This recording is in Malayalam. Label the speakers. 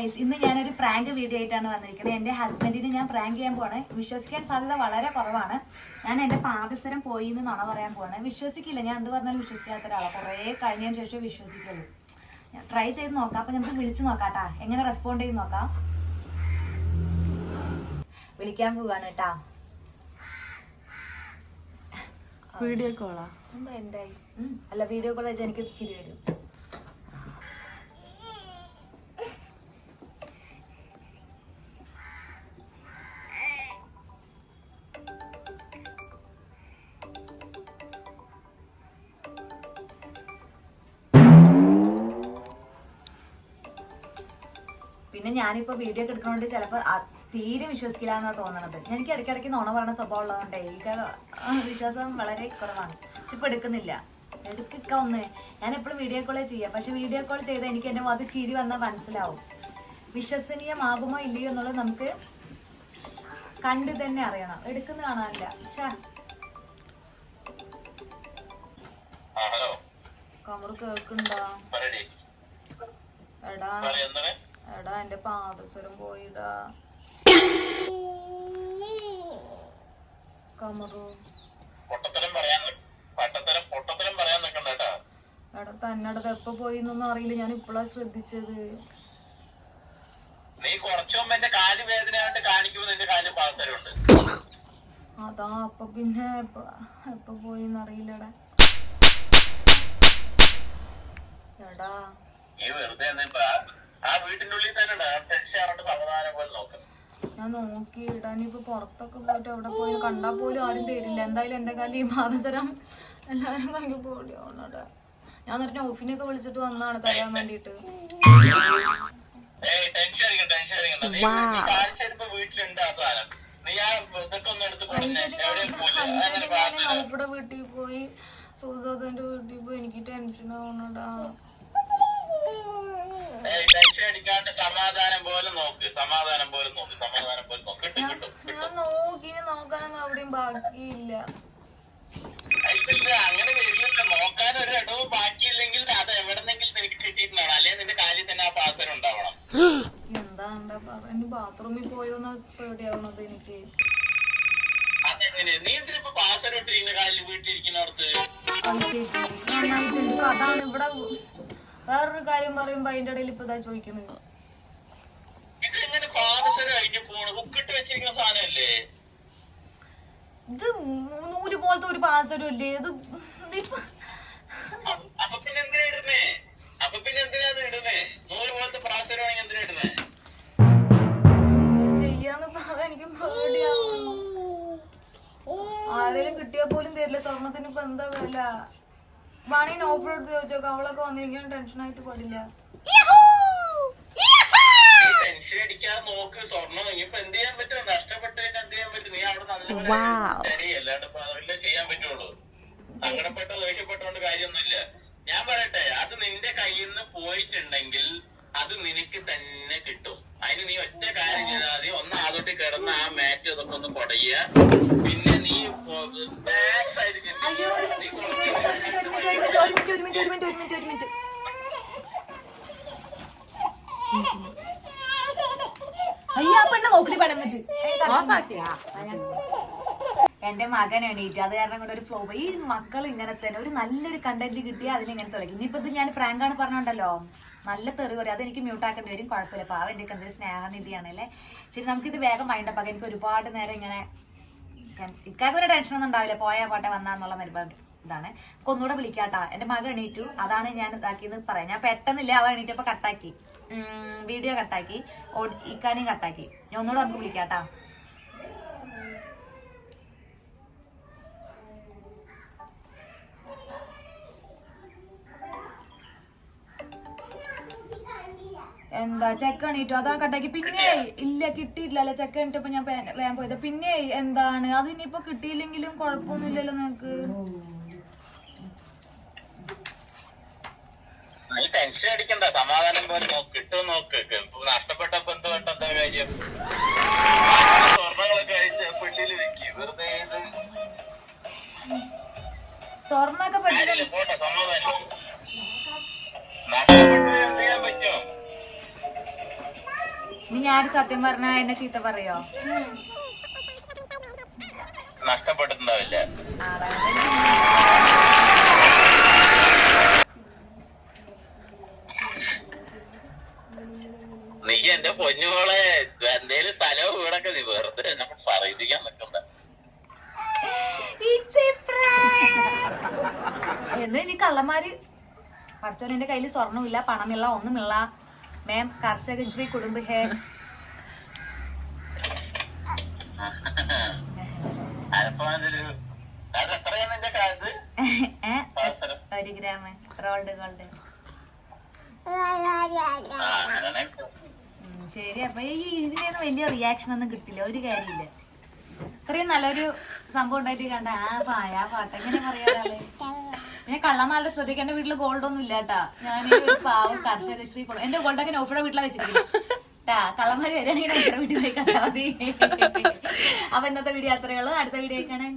Speaker 1: ഇന്ന് ഞാനൊരു പ്രാങ്ക് വീഡിയോ ആയിട്ടാണ് വന്നിരിക്കുന്നത്. എന്റെ ഹസ്ബൻഡിന് ഞാൻ പ്രാങ്ക് ചെയ്യാൻ പോവാണ്. വിശ്വസിക്കാൻ സാധ്യത വളരെ കുറവാണ്. ഞാൻ എന്റെ പാദസരം പോയി എന്ന് നുണ പറയാൻ പോവാണ്. വിശ്വസിക്കില്ല. ഞാൻ എന്ത് പറഞ്ഞാലും വിശ്വസിക്കാത്ത ഒരാളാണ് കുറേ കഴിഞ്ഞതിന് ശേഷം വിശ്വസിക്കുള്ളൂ. ഞാൻ ട്രൈ ചെയ്ത് നോക്കാം. അപ്പൊ നമുക്ക് വിളിച്ചു നോക്കാട്ടാ. എങ്ങനെ റെസ്പോണ്ട് ചെയ്ത് നോക്കാം? വിളിക്കാൻ പോവാണ് കേട്ടാ.
Speaker 2: വീഡിയോ കോളാ
Speaker 1: എന്താ എന്തായി? അല്ല വീഡിയോ കോൾ വെച്ച് എനിക്ക് ചിരി വരും. പിന്നെ ഞാനിപ്പോ വീഡിയോ ഒക്കെ എടുക്കണോണ്ട് ചിലപ്പോ അ- തീരെ വിശ്വസിക്കില്ല എന്നാ തോന്നണത്. എനിക്ക് ഇടയ്ക്കിടയ്ക്ക് നോണ പറയുന്ന സ്വഭാവം ഉള്ളതുകൊണ്ട് എനിക്ക് വിശ്വാസം വളരെ കുറവാണ്. പക്ഷെ ഇപ്പൊ എടുക്കുന്നില്ല. എടുക്കുക ഒന്ന്. ഞാൻ എപ്പോഴും വീഡിയോ കോളേ ചെയ്യാം. പക്ഷെ വീഡിയോ കോൾ ചെയ്താൽ എനിക്ക് എന്റെ മുഖത്ത് ചിരി വന്നാൽ മനസ്സിലാവും. വിശ്വസനീയമാകുമോ ഇല്ലയോ എന്നുള്ളത് നമുക്ക് കണ്ട് തന്നെ അറിയണം. എടുക്കുന്ന കാണാനില്ല.
Speaker 3: ഹലോ.
Speaker 1: കമറ് കേൾക്കുണ്ടോ എടാ. എടാ എന്റെ പാദസ്വരം പോയിടാ. കമറു. എടാ തന്നടത് എപ്പോ പോയി എന്നൊന്നും അറിയില്ല. ഞാൻ ഇപ്പോഴാ ശ്രദ്ധിച്ചത്. അതാ അപ്പൊ പിന്നെ എപ്പൊ എപ്പോ പോയി എന്നറിയില്ലടാ എടാ
Speaker 3: ഇപ്പൊ ആ- വീട്ടിന്റെ ഉള്ളിൽ തന്നെ ടെൻഷൻ സമാധാനം പോലെ നോക്ക്
Speaker 1: ഞാൻ നോക്കി ഇടാനിപ്പോ പുറത്തൊക്കെ പോയിട്ട് എവിടെ പോയി കണ്ടാ പോലും ആരും തരില്ല. എന്തായാലും എന്റെ കാലം ഈ മാതസരം എല്ലാരും കൈ പോടിയാവണടാ ഞാൻ പറഞ്ഞ ഓഫിനൊക്കെ വിളിച്ചിട്ട് വന്നാണ് തരാൻ വേണ്ടിട്ട്
Speaker 3: പാത്തര
Speaker 1: വീട്ടിൽ പോയി. സുഹൃത്തിന്റെ വീട്ടിൽ പോയി. എനിക്ക് ടെൻഷൻ ആവണടാ
Speaker 3: ടെൻഷൻ അടിക്കാണ്ട് സമാധാനം പോലെ നോക്ക് സമാധാനം പോലെ നോക്ക് സമാധാനം പോലെ നോക്ക്. കിട്ടും കിട്ടും
Speaker 1: ഞാൻ നോക്കി നോക്കാനൊന്നും അവിടെയും ബാക്കിയില്ല.
Speaker 3: ഇല്ല അങ്ങനെ വരില്ല നോക്കാൻ ഒരു ഇടവും ബാക്കിയില്ലെങ്കിൽ അത് എവിടെന്നെങ്കിലും നിനക്ക് കിട്ടിയിട്ടുണ്ടാവണം. അല്ലെങ്കിൽ നിന്റെ കാലിൽ തന്നെ ആ പാത്രം ഉണ്ടാവണം.
Speaker 1: എന്താ പറഞ്ഞു ബാത്റൂമിൽ പോയോന്ന് പേടിയാവണത് എനിക്ക്.
Speaker 3: അതെങ്ങനെ? നീ എന്തിനിപ്പോ പാത്രം ഇട്ടിരിക്കുന്ന? കാലിൽ
Speaker 1: ഇപ്പൊ അതാണ് ഇവിടെ വേറൊരു കാര്യം പറയുമ്പോ അതിന്റെ ഇടയിൽ ഇപ്പൊ ഇതാ
Speaker 3: ചോദിക്കുന്നത്.
Speaker 1: ഇത് നൂൽ പോലത്തെ ഒരു പാചകം ഇല്ലേ ഇത് ഇതിപ്പോ ചെയ്യാന്ന് പറയാൻ എനിക്ക് പേടിയാവുന്നു. ആരെങ്കിലും കിട്ടിയാ പോലും തരില്ല. സ്വർണത്തിന് ഇപ്പൊ എന്താ വില? വാണി ഓഫ് റോഡ് ചോദിച്ചോക്കെ. അവളൊക്കെ വന്നിരിക്കാൻ പാടില്ല.
Speaker 3: ടെൻഷൻ ചെയ്യാൻ പറ്റുള്ളൂ. സങ്കടപ്പെട്ട ദേഷ്യപ്പെട്ടോണ്ട് കാര്യമൊന്നുമില്ല. ഞാൻ പറയട്ടെ അത് നിന്റെ കയ്യിൽ നിന്ന് പോയിട്ടുണ്ടെങ്കിൽ അത് നിനക്ക് തന്നെ കിട്ടും. അതിന് നീ ഒറ്റ കാര്യം ചെയ്താൽ മതി. ഒന്ന് ആദ്യത്തെ കിടന്ന് ആ മാറ്റ് ഇതൊക്കെ ഒന്ന് കുടയുക പിന്നെ നീ ബാക്ക് സൈഡ് നീ കുറച്ച്
Speaker 1: ഒരു മിനിറ്റ് ഒരു മിനിറ്റ് ഒരു മിനിറ്റ് ഒരു മിനിറ്റ് ഒരു മിനിറ്റ് അയ്യാ പെണ്ണ നോക്കി പടന്നിട്ട് എന്റെ മകൻ എണീറ്റ് അത് കാരണം കൊണ്ട് ഒരു ഫ്ലോ ഈ മക്കൾ ഇങ്ങനെ തന്നെ ഒരു നല്ലൊരു കണ്ടന്റ് കിട്ടിയാൽ അതിലിങ്ങനെ തുടങ്ങി. ഇനിയിപ്പോ ഇത് ഞാൻ പ്രാങ്കാണ് പറഞ്ഞോണ്ടല്ലോ. നല്ല തെറി പറയും. അതെനിക്ക് മ്യൂട്ടാക്കേണ്ടി വരും. കുഴപ്പമില്ല. പാവ ഒക്കെ എന്തൊരു സ്നേഹനിധിയാണല്ലേ ശരി നമുക്കിത് വേഗം വൈൻഡപ്പ് ആക്കാം. എനിക്ക് ഒരുപാട് നേരം ഇങ്ങനെ ഇക്കാക്ക് ഒരു ടെൻഷൻ ഒന്നും ഉണ്ടാവില്ല. പോയാ പോട്ടെ വന്നാന്നുള്ള മരുപാട് ഇതാണ്. അപ്പൊ ഒന്നുകൂടെ വിളിക്കാട്ടാ. എന്റെ മകൻ എണീറ്റു. അതാണ് ഞാൻ ഇതാക്കിയെന്ന് പറയാം ഞാൻ പെട്ടെന്നില്ല അവ എണീറ്റപ്പോ കട്ടാക്കി വീഡിയോ കട്ടാക്കി ഇക്കാനും കട്ടാക്കി ഞാൻ ഒന്നുകൂടെ നമുക്ക് വിളിക്കാട്ടാ. എന്താ ചെക്ക് എണീറ്റു. അതാണ് കട്ടാക്കി പിന്നെ ഇല്ല കിട്ടിയിട്ടില്ലല്ലോ. ചെക്ക് എണീറ്റപ്പോ ഞാൻ വേഗം പോയത്. പിന്നെ എന്താണ്? അത് ഇനിയിപ്പോ കിട്ടിയില്ലെങ്കിലും കുഴപ്പമൊന്നുമില്ലല്ലോ നിങ്ങക്ക്.
Speaker 3: നീ ടെൻഷൻ അടിക്കണ്ട. സമാധാനം പോലെ നോക്ക്. കിട്ടും നോക്ക്. നഷ്ടപ്പെട്ടപ്പോ എന്ത് വേണ്ട? എന്താ കാര്യം? സ്വർണങ്ങളൊക്കെ അഴിച്ച് പെട്ടിയിൽ വെക്ക്. വെറുതെ ഇത്. സ്വർണൊക്കെ പോട്ടെ സമാധാനം.
Speaker 1: ഇനി ഞാൻ സത്യം പറഞ്ഞ എന്നെ ചീത്ത പറയോ
Speaker 3: നഷ്ടപ്പെട്ടിട്ടുണ്ടാവില്ല. നീ എന്റെ പൊന്നുമോളെ എന്തേലും സ്ഥലവും വീടൊക്കെ നീ വെറുതെ എന്നെ പറയിപ്പിക്കാൻ നിൽക്കണ്ട.
Speaker 1: എന്ന് ഇനി കള്ളന്മാര് പഠിച്ചോൻ എന്റെ കയ്യിൽ സ്വർണമില്ല പണമില്ല ഒന്നുമില്ല മാം കർഷക ശ്രീ കുടുംബ ഹേ. ഒരു ഗ്രാം റോൾഡ് ഗോൾഡ്. ശരി അപ്പൊ ഈ ഇതിനൊന്നും വലിയ റിയാക്ഷൻ ഒന്നും കിട്ടില്ല ഒരു കാര്യമില്ല. ഇത്രയും നല്ലൊരു സംഭവം ഉണ്ടായിട്ട് കണ്ട ആ പായ പാട്ട് എങ്ങനെ പറയാറാൾ കള്ളമാരുടെ ശ്രദ്ധിക്കാൻ എന്റെ വീട്ടിൽ ഗോൾഡ് ഒന്നും ഇല്ല കേട്ടാ ഞാൻ ഒരു പാവം കർഷക ശ്രീ കൊള്ളു എന്റെ ഗോൾഡൊക്കെ നൗഫയുടെ വീട്ടിലാ വെച്ചിരിക്കുന്നത്. ട്ടാ കള്ളന്മാര് വരികയാണെങ്കിൽ നൗഫയുടെ വീട്ടിൽ പോയി കണ്ടാൽ മതി. അപ്പൊ ഇന്നത്തെ വീഡിയോ അത്രയുള്ളൂ അടുത്ത വീഡിയോ കാണാൻ